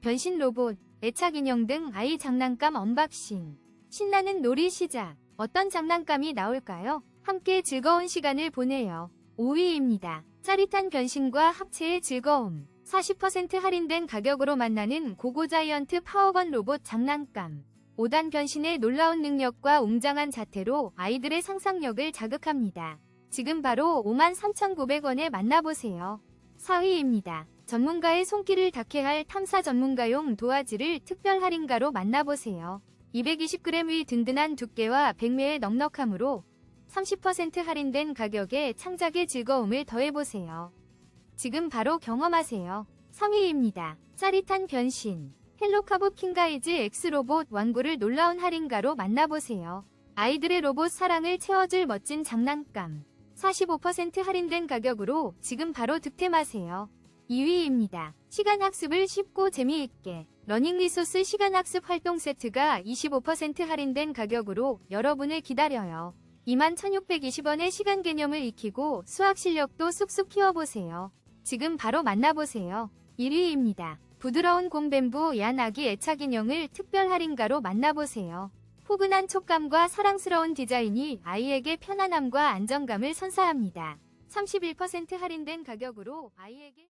변신 로봇, 애착 인형 등 아이 장난감 언박싱. 신나는 놀이 시작. 어떤 장난감이 나올까요? 함께 즐거운 시간을 보내요. 5위입니다. 짜릿한 변신과 합체의 즐거움. 40% 할인된 가격으로 만나는 고고자이언트 파워건 로봇 장난감. 5단 변신의 놀라운 능력과 웅장한 자태로 아이들의 상상력을 자극합니다. 지금 바로 53,900원에 만나보세요. 4위입니다. 전문가의 손길을 닿게 할 탐사 전문가용 도화지를 특별 할인가로 만나보세요. 220g의 든든한 두께와 100매의 넉넉함으로 30% 할인된 가격에 창작의 즐거움을 더해보세요. 지금 바로 경험하세요. 3위입니다. 짜릿한 변신. 헬로카브 킹가이즈 X로봇 완구를 놀라운 할인가로 만나보세요. 아이들의 로봇 사랑을 채워줄 멋진 장난감. 45% 할인된 가격으로 지금 바로 득템하세요. 2위입니다. 시간 학습을 쉽고 재미있게. 러닝 리소스 시간 학습 활동 세트가 25% 할인된 가격으로 여러분을 기다려요. 21,620원의 시간 개념을 익히고 수학 실력도 쑥쑥 키워보세요. 지금 바로 만나보세요. 1위입니다. 부드러운 곰뱀부 얀 아기 애착 인형을 특별 할인가로 만나보세요. 포근한 촉감과 사랑스러운 디자인이 아이에게 편안함과 안정감을 선사합니다. 31% 할인된 가격으로 아이에게